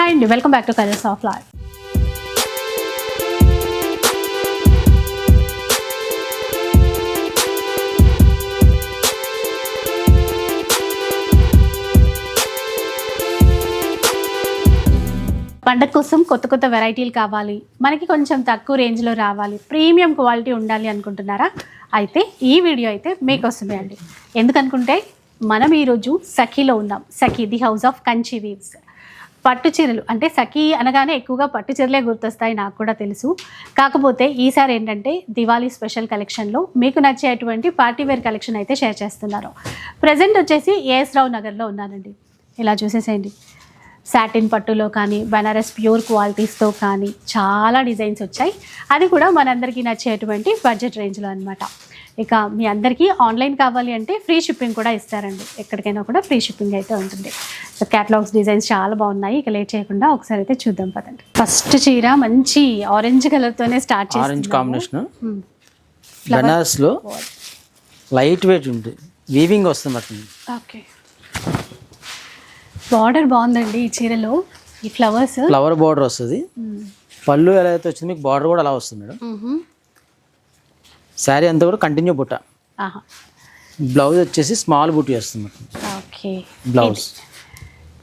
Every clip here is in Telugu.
హాయ్ అండి welcome back to Colors of Life పండగ కోసం కొత్త కొత్త వెరైటీలు కావాలి. మనకి కొంచెం తక్కువ రేంజ్లో రావాలి. ప్రీమియం క్వాలిటీ ఉండాలి అనుకుంటున్నారా? అయితే ఈ వీడియో అయితే మీకోసమే అండి. ఎందుకనుకుంటే మనం ఈరోజు సఖీలో ఉన్నాం. Sakhi the house of Kanchi weaves. పట్టు చీరలు అంటే సఖీ అనగానే ఎక్కువగా పట్టు చీరలే గుర్తొస్తాయి నాకు కూడా తెలుసు. కాకపోతే ఈసారి ఏంటంటే దివాళీ స్పెషల్ కలెక్షన్లో మీకు నచ్చేటువంటి పార్టీ వేర్ కలెక్షన్ అయితే షేర్ చేస్తున్నారు. ప్రజెంట్ వచ్చేసి ఏఎస్ రావు నగర్లో ఉన్నానండి. ఇలా చూసేసేయండి. సాటిన్ పట్టులో కానీ బనారస్ ప్యూర్ క్వాలిటీస్తో కానీ చాలా డిజైన్స్ వచ్చాయి. అది కూడా మనందరికీ నచ్చేటువంటి బడ్జెట్ రేంజ్లో అనమాట ఇక మీ అందరికీ ఆన్లైన్ కావాలి అంటే ఫ్రీ షిప్పింగ్ కూడా ఇస్తారండి. ఎక్కడికైనా కూడా ఫ్రీ షిప్పింగ్ అయితే ఉంటుంది. సో క్యాటలాగ్స్ డిజైన్స్ చాలా బాగున్నాయి. ఇక లేట్ చేయకుండా ఒకసారి అయితే చూద్దాం పదండి. ఫస్ట్ చీర మంచి ఆరెంజ్ కలర్తోనే స్టార్ట్ ఆరెంజ్ కాంబినేషన్ బనారస్లో లైట్ వెయిట్ ఉంటుంది వీవింగ్ వస్తుంది ఓకే బార్డర్ బాగుందండి ఈ చీరలో. ఈ ఫ్లవర్స్ ఫ్లవర్ బార్డర్ వస్తుంది. పళ్ళు ఎలా అయితే వచ్చింది మీకు బార్డర్ కూడా అలా వస్తుంది మేడం. శారీ అంతా కూడా కంటిన్యూ బుట్ట. బ్లౌజ్ వచ్చేసి స్మాల్ బుట్టి వస్తుంది ఓకే. బ్లౌజ్.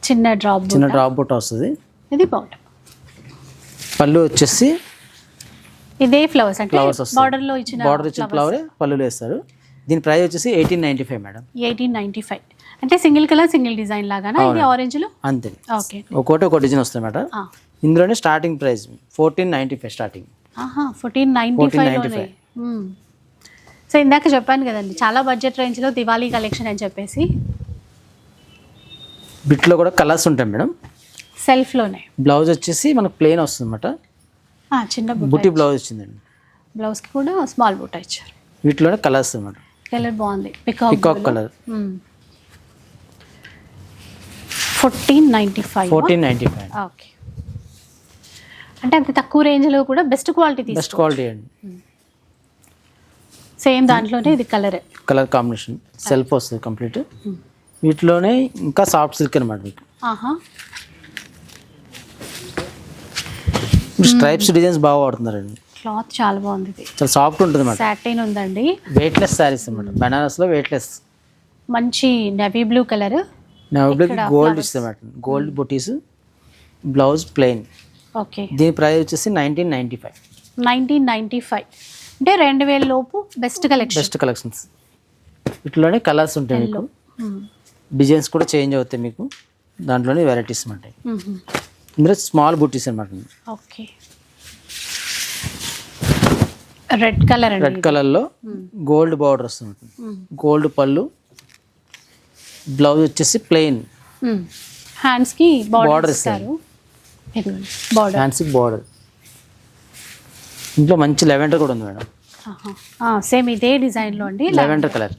చిన్న డ్రాప్ చిన్న డ్రాప్ బుట్ట వస్తుంది. ఇది బాగుంటుంది పళ్ళు వచ్చేసి ఇదే ఫ్లవర్స్ అంటే ఫ్లవర్స్ బార్డర్లో ఇచ్చిన బార్డర్ వచ్చిన ఫ్లవరే పళ్ళు వేస్తారు. దీని ప్రైస్ వచ్చేసి eighteen ninety five madam. Eighteen ninety five. అంటే సింగిల్ కలర్ సింగిల్ డిజైన్ లాగానా? ఇది ఆరెంజ్లో? అంతే. ఓకే. ఒక్కోటి ఒక డిజైన్ వస్తుంది మేడం. ఇందులోనే starting price fourteen ninety five starting ఆహా ఫోర్టీన్ నైన్టీ ఫైవ్ సో ఇందాక చెప్పాను కదండి చాలా బడ్జెట్ రేంజ్లో దివాళీ కలెక్షన్ అని చెప్పేసి. బిట్లో కూడా కలర్స్ ఉంటాయి మేడం. సెల్ఫ్లోనే. బ్లౌజ్ వచ్చేసి మనకు ప్లెయిన్ వస్తుంది అనమాట ఆ, చిన్న బుట్టి బ్లౌజ్ వచ్చిందండి. బ్లౌజ్కి కూడా స్మాల్ బుట్ట ఇచ్చారు. వీటిలోనే కలర్స్ అనమాట కలర్ బాగుంది. Peacock colour fourteen ninety five fourteen ninety five okay అంటే అంత తక్కువ రేంజ్లో కూడా బెస్ట్ క్వాలిటీ బెస్ట్ క్వాలిటీ అండి. సేమ్ దాంట్లోనే ఇది కలర్ కలర్ కాంబినేషన్ సెల్ఫ్ వస్తుంది కంప్లీట్ వీటిలోనే ఇంకా సాఫ్ట్ సిల్క్ అనమాట మీకు. స్ట్రైప్స్ డిజైన్స్ బాగా వాడుతున్నారండి. క్లాత్ చాలా బాగుంది చాలా సాఫ్ట్ ఉంటుంది అనమాట సాటిన్ ఉందండి. వెయిట్లెస్ శారీస్ అనమాట బనారస్లో వెయిట్లెస్ మంచి నెవీ బ్లూ కలర్ నవ్వుకి గోల్డ్ ఇస్తుంది అనమాట గోల్డ్ బుటీస్ బ్లౌజ్ ప్లెయిన్ ఓకే దీని ప్రైస్ వచ్చేసి nineteen ninety five nineteen ninety five అంటే రెండు వేల లోపు బెస్ట్ కలెక్షన్ బెస్ట్ కలెక్షన్స్ వీటిలోనే కలర్స్ ఉంటాయి మీకు. డిజైన్స్ కూడా చేంజ్ అవుతాయి మీకు. దాంట్లోనే వెరైటీస్ ఉంటాయి. ఇందులో స్మాల్ బుట్టీస్ అనమాట ఓకే రెడ్ కలర్ రెడ్ కలర్లో గోల్డ్ బార్డర్ వస్తుంది. గోల్డ్ పళ్ళు బ్లౌజ్ వచ్చేసి ప్లెయిన్ హ్యాండ్స్కి బార్డర్ ఇస్తారు. ఫ్యాన్సీ బార్డర్ ఇంట్లో మంచి లెవెండర్ కూడా ఉంది మేడం. సేమ్ ఇదే డిజైన్లో అండి? Lavender colour.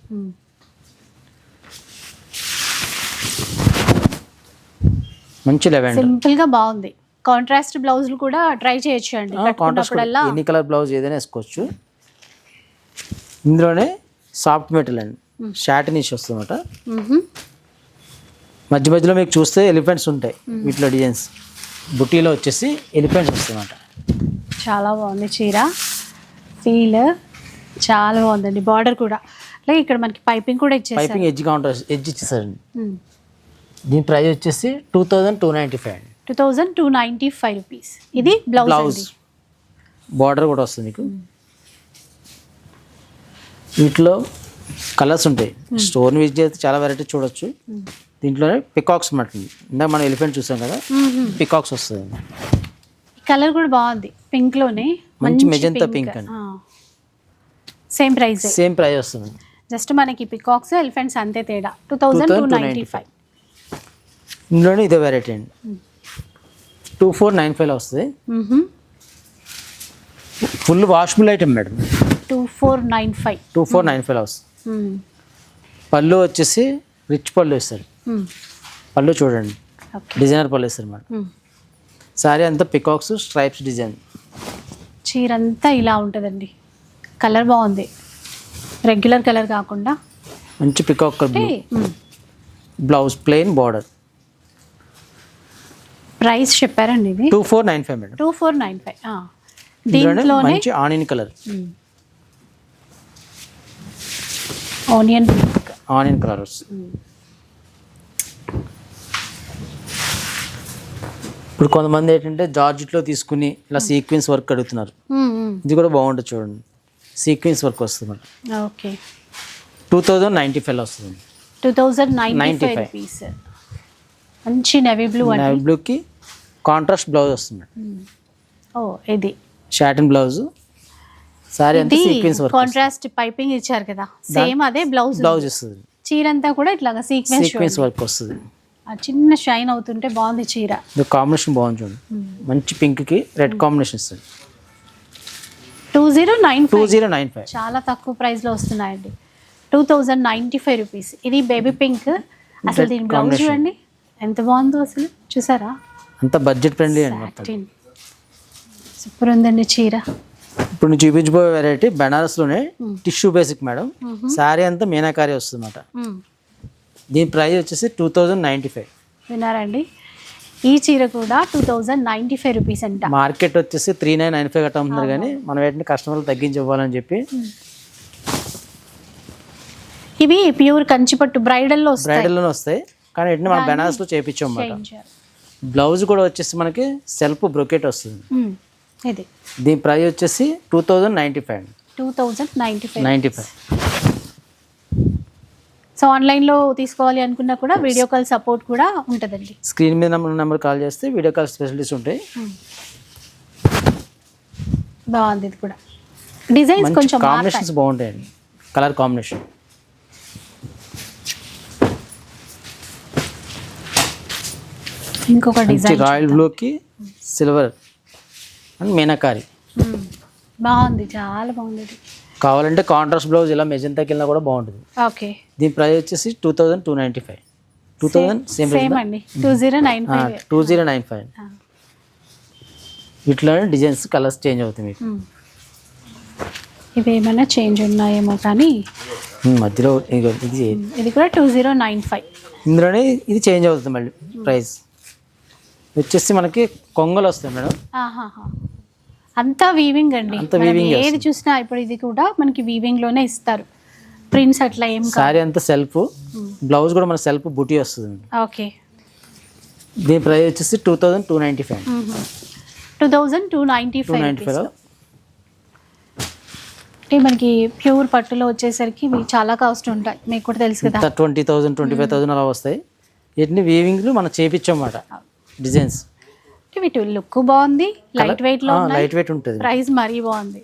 మంచి లెవెండర్. సింపుల్గా బాగుంది. కాంట్రాస్ట్ బ్లౌజులు కూడా ట్రై చేయొచ్చు అండి. ఎన్ని కలర్ బ్లౌజ్ ఏదైనా వేసుకోవచ్చు. ఇందులోనే సాఫ్ట్ మెటీరియల్ అండి. షార్ట్ నిష్ వస్తుందన్నమాట. మధ్య మధ్యలో మీకు చూస్తే ఎలిఫెంట్స్ ఉంటాయి. వీటిలో డిజైన్స్. బుట్టీలో వచ్చేసి ఎలిఫెంట్స్ వస్తాయన్నమాట చాలా బాగుంది చీర. ఫీల్ చాలా బాగుందండి. బార్డర్ కూడా. అలాగే ఇక్కడ మనకి పైపింగ్ కూడా ఇచ్చేసారు. పైపింగ్ ఎడ్జ్ కౌంటర్ ఎడ్జ్ ఇచ్చేసారండి. మ్మ్. దీని ప్రైస్ వచ్చేసి two thousand two ninety five అండి. Two thousand two ninety five rupees ఇది బ్లౌజ్ బ్లౌజ్ అండి. బార్డర్ కూడా వస్తుంది మీకు. వీటిలో కలర్స్ ఉంటాయి. స్టోన్ విజిట్ అయితే చాలా వెరైటీ చూడొచ్చు. దీంట్లోనే పికాక్స్ మాట ఇందాక మనం ఎలిఫెంట్ చూసాం కదా. పికాక్స్ వస్తుంది. కలర్ కూడా బాగుంది. పింక్లోనే. మంచి మెజంతా పింక్ అండి. సేమ్ ప్రైస్ సేమ్ ప్రైస్ వస్తుంది. జస్ట్ మనకి పికాక్స్ ఎలిఫెంట్స్ అంతే తేడా. Two thousand two ninety five ఇందులోనే ఇదే వెరైటీ అండి. టూ ఫోర్ నైన్ ఫైవ్ వస్తుంది. Full washable item madam two four nine five two four nine five వస్తుంది. పళ్ళు వచ్చేసి రిచ్ పళ్ళు ఇస్తారు పళ్ళు చూడండి. డిజైనర్ పళ్ళు ఇస్తారు మేడం సారీ అంతా పికాక్స్ స్ట్రైప్స్ డిజైన్. చీర అంతా ఇలా ఉంటుందండి. కలర్ బాగుంది. రెగ్యులర్ కలర్ కాకుండా మంచి peacock. Blouse plain border. Price చెప్పారండి ఇది? Two four nine five madam. Two four nine five. దీంట్లోనే మంచి onion colour. Onion onion colour వస్తుంది. ఇప్పుడు కొంతమంది ఏంటంటే జార్జెట్లో తీసుకుని ఇలా సీక్వెన్స్ వర్క్ అడుగుతున్నారు ఇది కూడా బాగుంటుంది చూడండి. సీక్వెన్స్ వర్క్ వస్తుంది okay. Two thousand ninety five వస్తుంది. Two thousand ninety five 95. Rupees. మంచి నెవీ బ్లూ నేవీ బ్లూకి కాంట్రాస్ట్ బ్లౌజ్ వస్తుంది ఓ ఇది. షాటిన్ బ్లౌజ్ సారీ అంతా సీక్వెన్స్ వర్క్ కాంట్రాస్ట్ పైపింగ్ ఇచ్చారు కదా. సేమ్ అదే బ్లౌజ్ బ్లౌజ్ వస్తుంది. చీర అంతా కూడా ఇట్లాగా సీక్వెన్స్ సీక్వెన్స్ వర్క్ వస్తుంది. ఆ చిన్న షైన్ అవుతుంటే బాగుంది చీర. కాంబినేషన్ బాగుంది చూడండి మంచి పింక్కి రెడ్ కాంబినేషన్ ఇస్తుంది. Two zero nine two zero nine five. చాలా తక్కువ ప్రైస్లో వస్తున్నాయండి. Two thousand ninety five rupees. ఇది బేబీ పింక్. అసలు దీని బ్లౌజ్. చూడండి. ఎంత బాగుందో అసలు. చూసారా? అంత బడ్జెట్ ఫ్రెండ్లీ అండి సూపర్ ఉందండి చీర. ఇప్పుడు నేను చూపించబోయే వెరైటీ బెనారస్లోనే టిష్యూ బేసిక్ మేడం. శారీ అంతా మీనాకారి వస్తుంది అన్నమాట. దీని ప్రైస్ వచ్చేసి టూ థౌజండ్ నైంటీ ఫైవ్. విన్నారండి? ఈ చీర కూడా two thousand ninety five rupees అంట. మార్కెట్ వచ్చేసి త్రీ నైన్ నైన్ ఫైవ్ గట్రా అమ్ముతున్నారు కానీ మనం ఏంటంటే కస్టమర్లు తగ్గించి ఇవ్వాలని చెప్పి ఇవి ప్యూర్ కంచిపట్టు బ్రైడల్లో వస్తాయి. బ్రైడల్లోనే వస్తాయి. కానీ ఏంటంటే మనం బెనారస్లో చేయించాం అన్నమాట. బ్లౌజ్ కూడా వచ్చేసి మనకి సెల్ఫ్ బ్రొకెట్ వస్తుంది. ఇది. దీని ప్రైస్ వచ్చేసి two thousand ninety five two thousand ninety five. Ninety five. So ఆన్లైన్లో తీసుకోవాలి అనుకున్నా కూడా వీడియో కాల్ సపోర్ట్ కూడా ఉంటుందండి. స్క్రీన్ మీద నెంబర్ నెంబర్ కాల్ చేస్తే వీడియో కాల్ ఫెసిలిటీస్ ఉంటాయి. బాగుంది ఇది కూడా. డిజైన్స్ కొంచెం. కాంబినేషన్స్ బాగుంటాయండి. కలర్ కాంబినేషన్ ఇంకొక డిజైన్ రాయల్ బ్లూకి సిల్వర్ అండ్ మీనాకారి. బాగుంది చాలా బాగుంది కావాలంటే కాంట్రాస్ట్ బ్లౌజ్ ఇలా మెజంతాకి వెళ్ళినా కూడా బాగుంటుంది. ఓకే. దీని ప్రైస్ వచ్చేసి two thousand two ninety five two thousand same same అండి. Two zero nine five two zero nine five వీటిలోనే డిజైన్స్ కలర్స్ చేంజ్ అవుతాయి మీకు. ఇవి ఏమైనా చేంజ్ ఉన్నాయేమో కానీ మధ్యలో ఇది. ఇది కూడా టూ జీరో నైన్ ఫైవ్ ఇందులోనే ఇది చేంజ్ అవుతుంది మళ్ళీ ప్రైస్ వచ్చేసి మనకి కొంగలు వస్తాయి మేడం. అంతా వీవింగ్ అండి. ఏది. చూసినా ఇప్పుడు ఇది కూడా మనకి వీవింగ్లోనే ఇస్తారు. ప్రింట్స్ అట్లా ఏం కాదు. శారీ అంతా సెల్ఫ్ బ్లౌజ్ కూడా మన సెల్ఫ్ బుటీ వస్తుంది ఓకే. దీని ప్రైస్ వచ్చేసి two thousand two ninety five two thousand two ninety five ninety five అంటే మనకి ప్యూర్ పట్టులో వచ్చేసరికి ఇవి చాలా కాస్ట్ ఉంటాయి. మీకు కూడా తెలుసు కదా. Twenty thousand twenty five thousand అలా వస్తాయి. వీటిని వీవింగ్లు మనం చేపించామన్నమాట డిజైన్స్ అంటే వీటి లుక్ బాగుంది లైట్ వెయిట్లో లైట్ వెయిట్ ఉంటుంది. ప్రైస్ మరీ బాగుంది.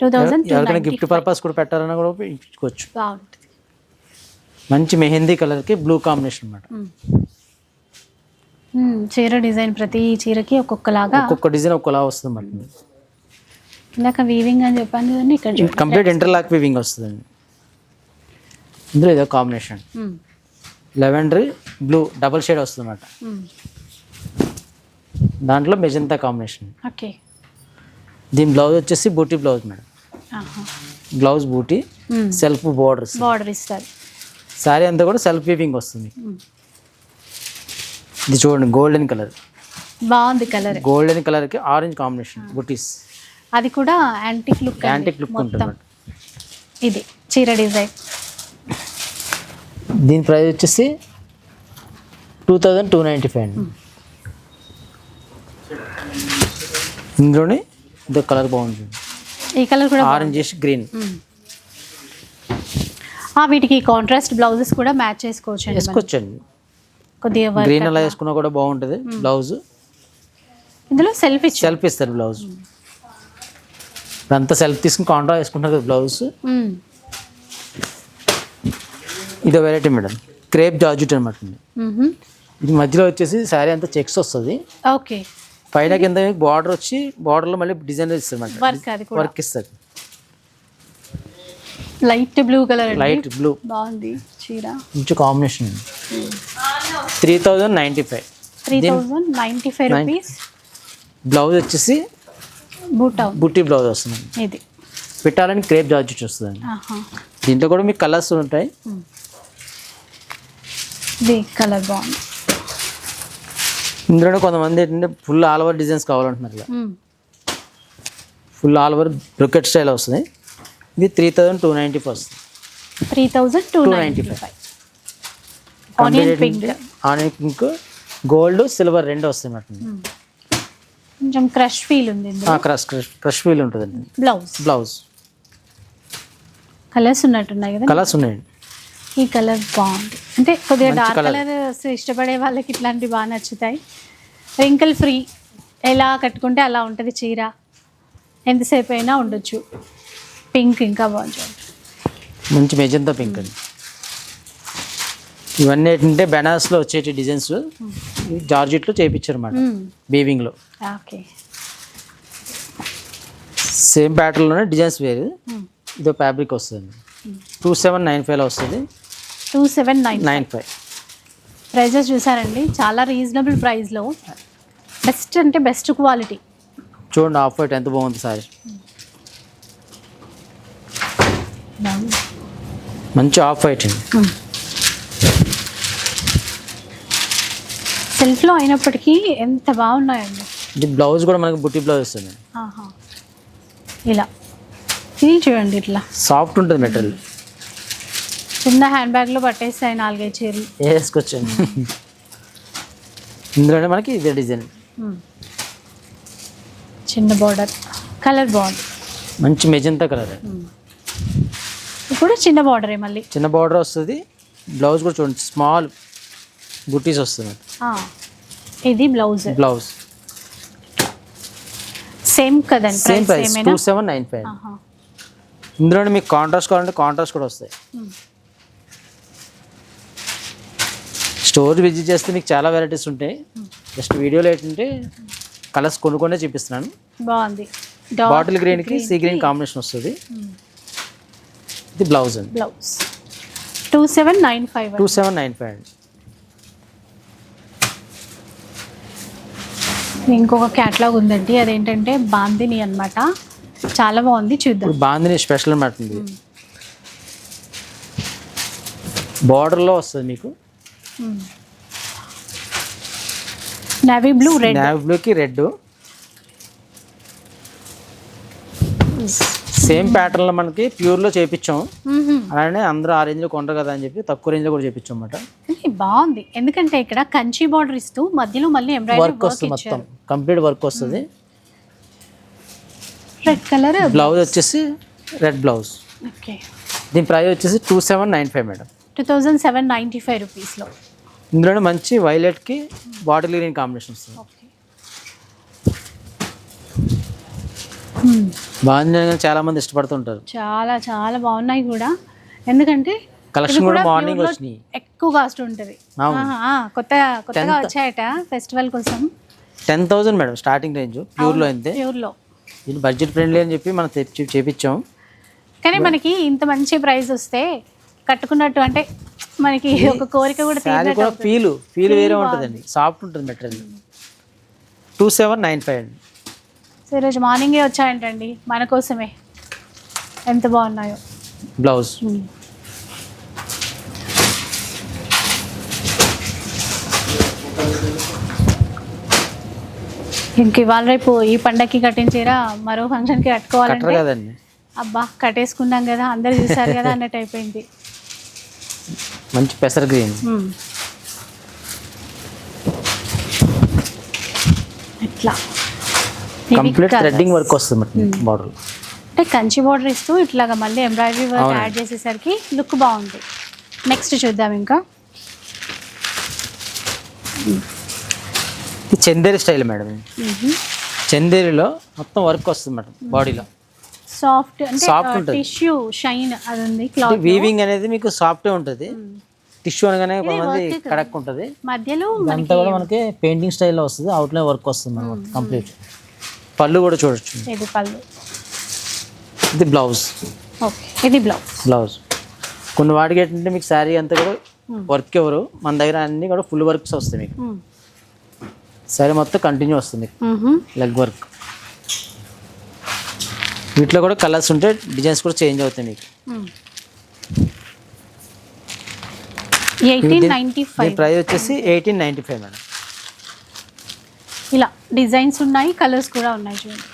టూ థౌజండ్ ఎవరికైనా గిఫ్ట్ పర్పస్ కూడా పెట్టాలన్నా కూడా ఇచ్చుకోవచ్చు. బాగుంటుంది. మంచి మెహందీ కలర్కి బ్లూ కాంబినేషన్ అన్నమాట. మ్మ్. చీర డిజైన్ ప్రతి చీరకి ఒక్కొక్కలాగా ఒక్కొక్క డిజైన్ ఒక్కలా వస్తుంది అన్నమాట ఇందాక వీవింగ్ అని చెప్పాను కదండి ఇక్కడ. కంప్లీట్ ఇంటర్లాక్ వీవింగ్ వస్తుందండి. ఇందులో ఇదో combination. Lavender blue double shade వస్తుంది అన్నమాట. దాంట్లో మెజంతా కాంబినేషన్. ఓకే. దీని బ్లౌజ్ వచ్చేసి booti blouse madam. Blouse booti. Self borders. Border ఇస్తారు. శారీ అంతా కూడా సెల్ఫ్ వీవింగ్ వస్తుంది. ఇది చూడండి గోల్డెన్ కలర్. బాగుంది కలర్. గోల్డెన్ కలర్కి ఆరెంజ్ కాంబినేషన్ బుటీస్. అది కూడా యాంటిక్ లుక్ యాంటిక్ లుక్ ఉంటుంది ఇది చీర డిజైన్. దీని ప్రైస్ వచ్చేసి two thousand two ninety five అండి. ఇందులోనే ఇదో కలర్ బాగుంది. ఈ కలర్ కూడా ఆరెంజ్ చేసి గ్రీన్ వీటికి కాంట్రాస్ట్ బ్లౌజెస్ కూడా మ్యాచ్ చేసుకోవచ్చు. వేసుకోవచ్చండి. కొద్దిగా గ్రీన్ అలా వేసుకున్నా కూడా బాగుంటుంది బ్లౌజ్ ఇందులో సెల్ఫ్ ఇచ్చి సెల్ఫ్ ఇస్తారు బ్లౌజ్ అంతా సెల్ఫ్ తీసుకుని కాంట్రా వేసుకుంటారు కదా బ్లౌజ్. ఇదో వెరైటీ మేడం క్రేప్ జార్జెట్ అనమాట. ఇది మధ్యలో వచ్చేసి శారీ అంతా చెక్స్ వస్తుంది. ఓకే. పైన కింద బార్డర్ వచ్చి బార్డర్లో మళ్ళీ డిజైన్ ఇస్తారు వర్క్ అది కూడా. వర్క్ ఇస్తారు. Light blue colour light blue బాగుంది చీర. మంచి combination three thousand ninety five three thousand ninety five rupees blouse వచ్చేసి బూటా బుట్టి బ్లౌజ్ వస్తుంది ఇది. పెట్టాలని క్రేప్ జార్జెట్ వస్తుందండి. ఆహా. దీంట్లో కూడా మీకు కలర్స్ ఉంటాయి. ఇది కలర్ బాగుంది. ఇందులో కొంతమంది ఏంటంటే ఫుల్ ఆల్ ఓవర్ డిజైన్స్ కావాలంటున్నారు ఇలా. Full all over brocade style వస్తుంది. ఇది three thousand two ninety five వస్తుంది. Three thousand two ninety 295. Five onion pink onion pink gold silver రెండు వస్తాయి మాట కొంచెం క్రష్ ఫీల్ ఉంది క్రష్ క్రష్ ఫీల్ ఉంటుందండి. బ్లౌజ్ బ్లౌజ్ కలర్స్ ఉన్నట్టున్నాయి కదా. కలర్స్ ఉన్నాయండి ఈ కలర్ బాగుంది. అంటే కొద్దిగా డార్క్. కలర్. ఇష్టపడే వాళ్ళకి ఇట్లాంటివి బాగా నచ్చుతాయి. రింకిల్ ఫ్రీ ఎలా కట్టుకుంటే అలా ఉంటుంది చీర. ఎంతసేపు అయినా ఉండొచ్చు. పింక్ ఇంకా బాగుంటుంది మంచి మెజంతా పింక్ అండి. ఇవన్నీ ఏంటంటే బెనారస్లో వచ్చేటి డిజైన్స్ జార్జెట్లో చేయించారు అన్నమాట. బీవింగ్లో ఓకే సేమ్ ప్యాటర్న్లోనే డిజైన్స్ వేరు. ఇదో ఫ్యాబ్రిక్ వస్తుంది టూ సెవెన్ నైన్ ఫైవ్లో వస్తుంది. Two seven nine nine five. Prices చూసారండి. చాలా రీజనబుల్ ప్రైస్లో బెస్ట్ అంటే బెస్ట్ క్వాలిటీ. చూడండి ఆఫ్ వైట్ ఎంత బాగుంది సారీ. మంచి ఆఫ్ వైట్ అండి సెల్ఫ్లో అయినప్పటికీ ఎంత బాగున్నాయండి. ఇది బ్లౌజ్ కూడా మనకి బుట్టి బ్లౌజ్ వస్తుంది. ఇలా. ఫీల్ చూడండి ఇట్లా. సాఫ్ట్ ఉంటుంది మెటీరియల్ చిన్న హ్యాండ్ బ్యాగ్లో పట్టేస్తాయి నాలుగైదు చీరలు. వేసుకొచ్చండి ఇందులోనే మనకి ఇదే డిజైన్. చిన్న బార్డర్. కలర్ బాగుంది. మంచి మెజంతా కలర్. ఇప్పుడు చిన్న బార్డరే మళ్ళీ. చిన్న బార్డర్ వస్తుంది. బ్లౌజ్ కూడా చూడండి స్మాల్ బుట్టీస్ వస్తుంది. ఇది బ్లౌజ్. బ్లౌజ్. సేమ్ కదండి same price two seven nine five. ఆహా. ఇందులోనే మీకు కాంట్రాస్ట్ కావాలంటే కాంట్రాస్ట్ కూడా వస్తాయి. స్టోర్ విజిట్ చేస్తే మీకు చాలా వెరైటీస్ ఉంటాయి. జస్ట్ వీడియోలో ఏంటంటే కలర్స్ కొనుక్కొనే చూపిస్తున్నాను. బాగుంది. బాటిల్ గ్రీన్కి సీ గ్రీన్ కాంబినేషన్ వస్తుంది. ఇది బ్లౌజ్ అండి. Blouse two seven nine five two seven nine five అండి. ఇంకొక క్యాట్లాగ్ ఉందండి. అదేంటంటే బాందిని అన్నమాట. చాలా బాగుంది చూద్దాం. బాందిని స్పెషల్ అనమాట ఇది బార్డర్లో వస్తుంది మీకు. నేవీ బ్లూ రెడ్ నేవీ బ్లూకి రెడ్ సేమ్ ప్యాటర్న్లో మనకి ప్యూర్లో చేయించాం అలానే అందరూ ఆ రేంజ్లో కొంటారు కదా అని చెప్పి తక్కువ రేంజ్లో కూడా చేయించాం అన్నమాట బాగుంది. ఎందుకంటే ఇక్కడ కంచి బార్డర్ ఇస్తూ మధ్యలో మళ్ళీ ఎంబ్రాయిడరీ వర్క్ వస్తుంది మొత్తం. కంప్లీట్ వర్క్ వస్తుంది. రెడ్ కలర్ బ్లౌజ్ వచ్చేసి రెడ్ బ్లౌజ్ ఓకే దీని ప్రైస్ వచ్చేసి two seven nine five madam two thousand seven ninety five రూపీస్లో ఇందులోనే మంచి వైలెట్కి బాటిల్ గ్రీన్ కాంబినేషన్ వస్తుంది. బాగుంది చాలా మంది ఇష్టపడుతుంటారు. చాలా చాలా బాగున్నాయి కూడా. ఎందుకంటే కలెక్షన్ కూడా మార్నింగ్ వచ్చినాయి. ఎక్కువ కాస్ట్ ఉంటుంది. కొత్త కొత్తగా. వచ్చాయట ఫెస్టివల్ కోసం. Ten thousand madam starting range ప్యూర్లో అయితే. ప్యూర్లో ఇది బడ్జెట్ ఫ్రెండ్లీ అని చెప్పి మనం తెచ్చి చేపించాం కానీ మనకి ఇంత మంచి ప్రైస్ వస్తే కట్టుకున్నట్టు అంటే మనకి ఒక కోరిక కూడా శారీ కూడా. ఫీల్ ఫీల్ వేరే ఉంటుందండి. సాఫ్ట్ ఉంటుంది material two seven nine five అండి. సో ఈరోజు మార్నింగే వచ్చాయంటండి? మన కోసమే. ఎంత బాగున్నాయో. బ్లౌజ్ ఇంక ఇవాళ రేపు ఈ పండక్కి కట్టించేరా? మరో ఫంక్షన్కి కట్టుకోవాలంటే? కదండి. అబ్బా కట్టేసుకున్నాం కదా అందరు చూసారు కదా అన్నట్టు అయిపోయింది. మంచి పెసర గ్రీన్. ఇట్లా. కంప్లీట్. థ్రెడ్డింగ్ వర్క్ వస్తుంది బార్డర్ అంటే కంచి బార్డర్ ఇస్తూ ఇట్లాగా మళ్ళీ ఎంబ్రాయిడరీ వర్క్. యాడ్ చేసేసరికి లుక్ బాగుంది. నెక్స్ట్ చూద్దాం ఇంకా. చందేరి స్టైల్ మేడం చందేరిలో మొత్తం వర్క్ వస్తుంది మేడం బాడీలో. సాఫ్ట్ ఉంటుంది. టిష్యూ షైన్ అది ఉంది క్లాత్. వీవింగ్ అనేది మీకు సాఫ్టే ఉంటుంది. టిష్యూ అనగానే కొంతమంది. కడక్ ఉంటుంది. మధ్యలో ఇదంతా కూడా మనకి పెయింటింగ్ స్టైల్లో వస్తుంది. అవుట్లైన్ వర్క్ వస్తుంది మనకి కంప్లీట్ పళ్ళు కూడా చూడొచ్చు. ఇది పళ్ళు. ఇది బ్లౌజ్ ఓకే ఇది బ్లౌజ్ బ్లౌజ్ కొన్ని వాటికి ఏంటంటే మీకు శారీ అంతా కూడా వర్క్ ఎవరు? మన దగ్గర అన్ని కూడా ఫుల్ వర్క్స్ వస్తాయి మీకు. శారీ మొత్తం కంటిన్యూ వస్తుంది. లెగ్ వర్క్ వీటిలో కూడా కలర్స్ ఉంటే డిజైన్స్ కూడా చేంజ్ అవుతాయి మీకు. ప్రైస్ వచ్చేసి ఎయిటీన్ నైంటీ ఫైవ్ మేడం. ఇలా డిజైన్స్ ఉన్నాయి కలర్స్ కూడా ఉన్నాయి చూడండి.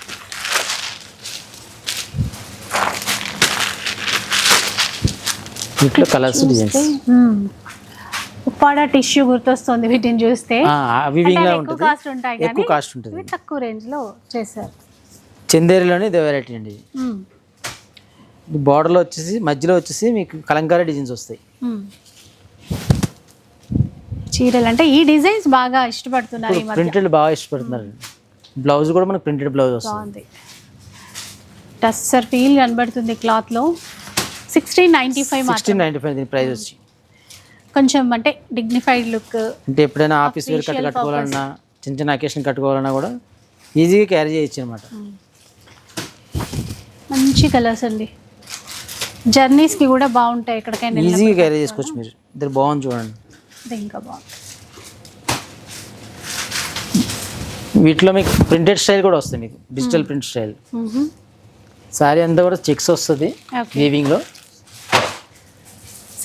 వీటిలో కలర్స్ డిజైన్స్. ఉప్పాడ టిష్యూ గుర్తొస్తుంది వీటిని చూస్తే. ఎక్కువ కాస్ట్ ఉంటాయి ఎక్కువ కాస్ట్ ఉంటుంది. తక్కువ రేంజ్లో చేశారు. చందేరిలోనే ఇదే వెరైటీ అండి. బార్డర్లో వచ్చేసి మధ్యలో వచ్చేసి మీకు కలంకారీ డిజైన్స్ వస్తాయి. చీరలు అంటే ఈ డిజైన్స్ బాగా ఇష్టపడుతున్నారు ప్రింటెడ్ బాగా ఇష్టపడుతున్నారు. బ్లౌజ్ కూడా మనకు ప్రింటెడ్ బ్లౌజ్ వస్తుంది. టస్సర్ ఫీల్ కనబడుతుంది క్లాత్లో sixteen ninety five sixteen ninety five దీని ప్రైస్ వచ్చి. కొంచెం అంటే డిగ్నిఫైడ్ లుక్ అంటే ఎప్పుడైనా ఆఫీస్ వేర్ కట్టు కట్టుకోవాలన్నా చిన్న చిన్న అకేషన్ కట్టుకోవాలన్నా కూడా ఈజీగా క్యారీ చేయొచ్చు అనమాట మంచి కలర్స్ అండి. జర్నీస్కి కూడా బాగుంటాయి ఎక్కడికైనా ఈజీగా క్యారీ చేసుకోవచ్చు మీరు. ఇద్దరు బాగుంది చూడండి. ఇది ఇంకా బాగుంది. వీటిలో మీకు ప్రింటెడ్ స్టైల్ కూడా వస్తుంది మీకు. డిజిటల్ ప్రింట్ స్టైల్ సారీ అంతా కూడా చెక్స్ వస్తుంది వీవింగ్లో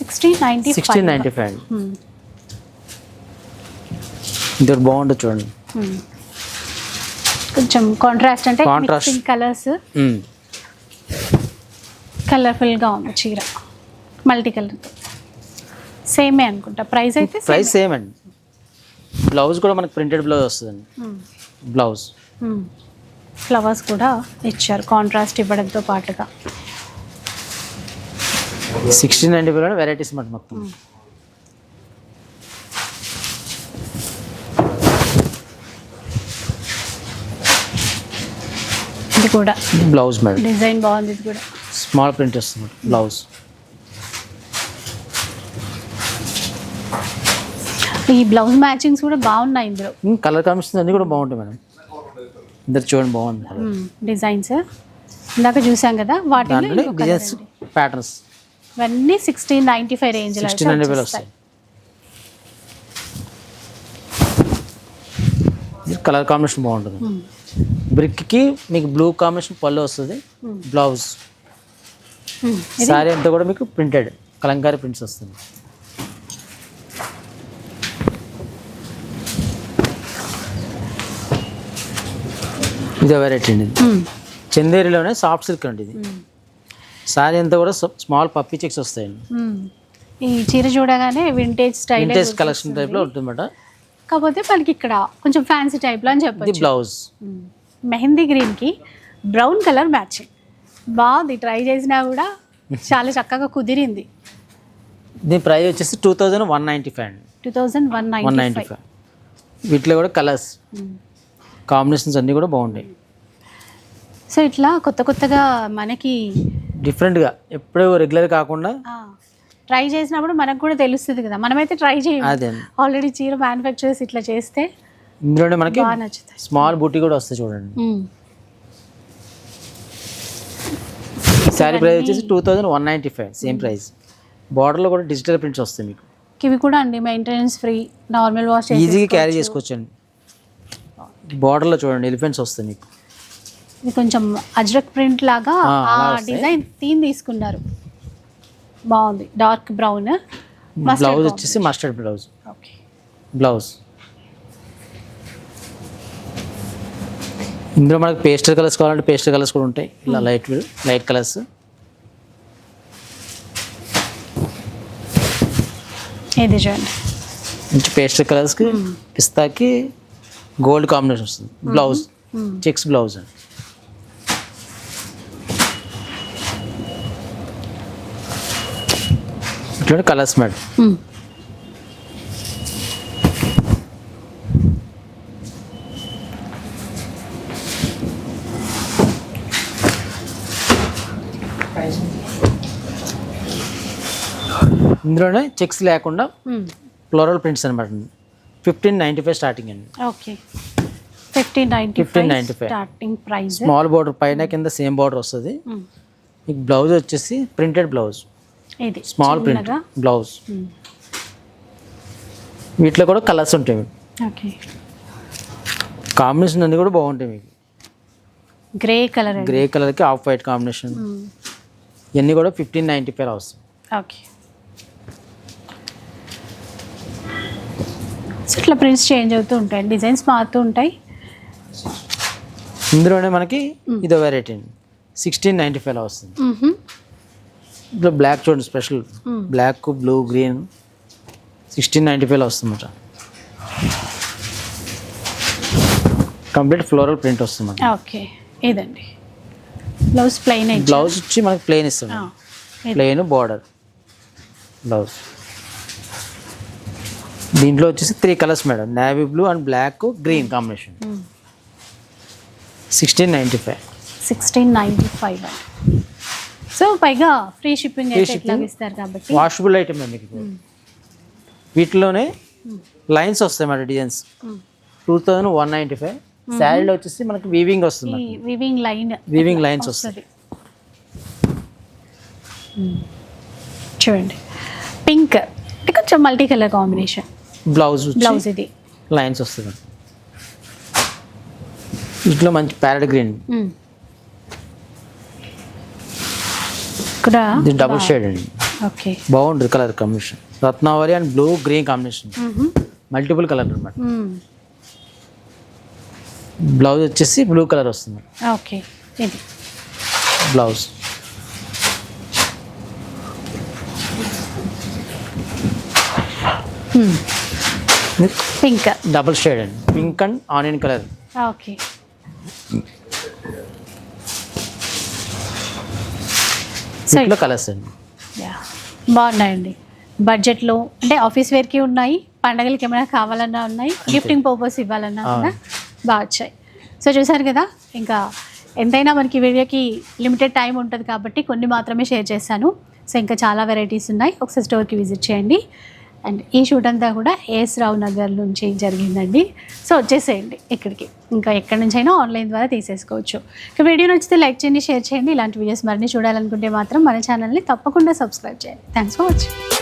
sixteen ninety sixteen ninety five ఇది బాగుంటుంది చూడండి. కొంచెం కాంట్రాస్ట్ అంటే Contrast. కలర్స్. కలర్ఫుల్గా ఉంది చీర. మల్టీ కలర్ సేమే అనుకుంటా. ప్రైస్ అయితే ప్రైస్ సేమ్ అండి. బ్లౌజ్ కూడా మనకు ప్రింటెడ్ బ్లౌజ్ వస్తుందండి. బ్లౌజ్ ఫ్లవర్స్ కూడా ఇచ్చారు. కాంట్రాస్ట్ ఇవ్వడంతో పాటుగా. సిక్స్టీన్ నైంటీ ఫైవ్లో వెరైటీస్ మాట మొత్తం. ఇది కూడా. Blouse madam. డిజైన్ బాగుంది ఇది కూడా. స్మాల్ ప్రింట్ వస్తుంది బ్లౌజ్ ఈ బ్లౌజ్ మ్యాచింగ్స్ కూడా బాగున్నాయి ఇందులో. కలర్ కాంబినేషన్ అన్నీ కూడా బాగుంటాయి మేడం. ఇద్దరు చూడండి బాగుంది డిజైన్స్ ఇందాక చూసాం కదా colour డిజైన్స్. ప్యాటర్న్స్ ఇవన్నీ sixteen ninety five range sixteen వస్తాయి. కలర్ కాంబినేషన్ బాగుంటుంది. బ్రిక్కి మీకు బ్లూ కాంబినేషన్ పళ్ళు వస్తుంది బ్లౌజ్ శారీ అంతా కూడా మీకు ప్రింటెడ్ కలంకారీ ప్రింట్స్ వస్తుంది. ఇది వెరైటీ అండి చందేరిలోనే సాఫ్ట్ సిల్క్ అండి ఇది. శారీ అంతా కూడా స్మాల్ పప్పీ చెక్స్ వస్తాయండి. ఈ చీర చూడగానే వింటేజ్ స్టైల్ వింటేజ్ కలెక్షన్ టైప్లో ఉంటుందన్నమాట కాకపోతే మనకి ఇక్కడ కొంచెం ఫ్యాన్సీ టైప్లో అని చెప్పొచ్చు. బ్లౌజ్. మెహందీ గ్రీన్కి బ్రౌన్ కలర్ మ్యాచింగ్ బాగుంది. ట్రై చేసినా కూడా చాలా చక్కగా కుదిరింది. దీని ప్రైస్ వచ్చేసి two thousand one ninety five అండి. Two thousand one one ninety ninety five వీటిలో కూడా కలర్స్ కాంబినేషన్స్ అన్నీ కూడా బాగుంటాయి. సో ఇట్లా కొత్త కొత్తగా మనకి డిఫరెంట్గా ఎప్పుడు రెగ్యులర్ కాకుండా ట్రై చేసినప్పుడు మనకు కూడా తెలుస్తుంది కదా మనమైతే ట్రై అదే. ఆల్రెడీ చీర మ్యానుఫ్యాక్చరర్స్ ఇట్లా చేస్తే ఇందులోనే మనకి బాగా నచ్చుతాయి. స్మాల్ బూటీ కూడా వస్తాయి చూడండి. మ్మ్. శారీ ప్రైస్ వచ్చేసి two thousand one ninety five same price బార్డర్లో కూడా డిజిటల్ ప్రింట్స్ వస్తాయి మీకు. ఇవి కూడా అండి మెయింటెనెన్స్ ఫ్రీ నార్మల్ వాష్ ఈజీగా క్యారీ చేసుకోవచ్చు అండి. బార్డర్లో చూడండి ఎలిఫెంట్స్ వస్తాయి మీకు. ఇది కొంచెం అజ్రక్ ప్రింట్ లాగా ఆ. డిజైన్ థీమ్ తీసుకున్నారు. బాగుంది. Dark brown. బ్లౌజ్ వచ్చేసి మస్టర్డ్ బ్లౌజ్ ఓకే. బ్లౌజ్ ఇందులో మనకి పేస్టల్ కలర్స్ కావాలంటే పేస్టల్ కలర్స్ కూడా ఉంటాయి. ఇలా లైట్ లైట్ కలర్స్ ఇది చూడండి? మంచి పేస్టల్ కలర్స్కి పిస్తాకి గోల్డ్ కాంబినేషన్ వస్తుంది. బ్లౌజ్ చెక్స్ బ్లౌజ్ అండి ఇటువంటి కలర్స్ మేడం. ఇందులోనే చెక్స్ లేకుండా. ఫ్లోరల్ ప్రింట్స్ అనమాట ఫిఫ్టీన్ నైంటీ ఫైవ్ స్టార్టింగ్ అండి. Okay. Fifteen ninety 1595. Starting price small border పైన కింద సేమ్ బార్డర్ వస్తుంది. మీకు బ్లౌజ్ వచ్చేసి ప్రింటెడ్ బ్లౌజ్. ఇది స్మాల్ ప్రింట్. బ్లౌజ్. వీటిలో కూడా కలర్స్ ఉంటాయి మీకు. ఓకే. కాంబినేషన్ అన్నీ కూడా బాగుంటాయి మీకు. గ్రే కలర్ గ్రే కలర్కి ఆఫ్ వైట్ కాంబినేషన్. ఇవన్నీ కూడా ఫిఫ్టీన్ నైంటీ ఫైవ్ వస్తాయి. ఓకే. సో ఇట్లా ప్రింట్స్ చేంజ్ అవుతూ ఉంటాయి డిజైన్స్ మారుతూ ఉంటాయి. ఇందులోనే మనకి ఇదో వెరైటీ అండి. సిక్స్టీన్ నైంటీ ఫైవ్లో వస్తుంది. ఇందులో బ్లాక్ చూడండి special. Black blue green sixteen ninety ఫైవ్లో వస్తుందన్నమాట కంప్లీట్ ఫ్లోరల్ ప్రింట్ వస్తుంది ఓకే ఇదండి. బ్లౌజ్ ప్లెయిన్ బ్లౌజ్ వచ్చి మనకి ప్లెయిన్ ఇస్తుంది ప్లెయిన్ బార్డర్ బ్లౌజ్ దీంట్లో వచ్చేసి three colours madam navy blue and black green combination sixteen ninety five sixteen ninety five so పైగా ఫ్రీ షిప్పింగ్ ఎట్లా shipping. ఇస్తారు కాబట్టి. వాషబుల్ ఐటమ్ మీకు ఇది. వీటిలోనే లైన్స్ వస్తాయి మన designs two thousand one ninety five శారీలో వచ్చేసి మనకి వీవింగ్ వస్తుంది ఈ వివింగ్ లైన్ వీవింగ్ లైన్స్ వస్తాయి. వస్తుంది చూడండి. పింక్ అంటే కొంచెం multi colour combination blouse blouse ఇది. లైన్స్ వస్తుంది వీటిలో మంచి ప్యారెట్ గ్రీన్ మ్మ్. ఇది డబుల్ షేడ్ అండి. ఓకే బాగుంటుంది colour combination రత్నావరి and blue green combination multiple colour అనమాట బ్లౌజ్ వచ్చేసి బ్లూ కలర్ వస్తుంది. ఓకే ఇది. బ్లౌజ్ పింక్ డబుల్ షేడ్ అండి. Pink and onion colour okay వీటిలో కలర్స్ అండి. బాగున్నాయండి. బడ్జెట్లో అంటే ఆఫీస్ వేర్కి ఉన్నాయి పండగలకి ఏమైనా కావాలన్నా ఉన్నాయి గిఫ్టింగ్ పర్పస్ ఇవ్వాలన్నా కూడా బాగా వచ్చాయి. సో చూసారు కదా ఇంకా ఎంతైనా మనకి వీడియోకి లిమిటెడ్ టైం ఉంటుంది కాబట్టి కొన్ని మాత్రమే షేర్ చేశాను. సో ఇంకా చాలా వెరైటీస్ ఉన్నాయి. ఒకసారి స్టోర్కి విజిట్ చేయండి. అండ్ ఈ షూట్ అంతా కూడా ఏఎస్ రావు నగర్ నుంచి జరిగిందండి. సో వచ్చేసేయండి ఇక్కడికి. ఇంకా ఎక్కడి నుంచైనా ఆన్లైన్ ద్వారా తీసేసుకోవచ్చు. ఇక వీడియో నచ్చితే లైక్ చేయండి షేర్ చేయండి. ఇలాంటి వీడియోస్ మరిన్ని చూడాలనుకుంటే మాత్రం మన ఛానల్ని తప్పకుండా సబ్స్క్రైబ్ చేయండి. Thanks for watching.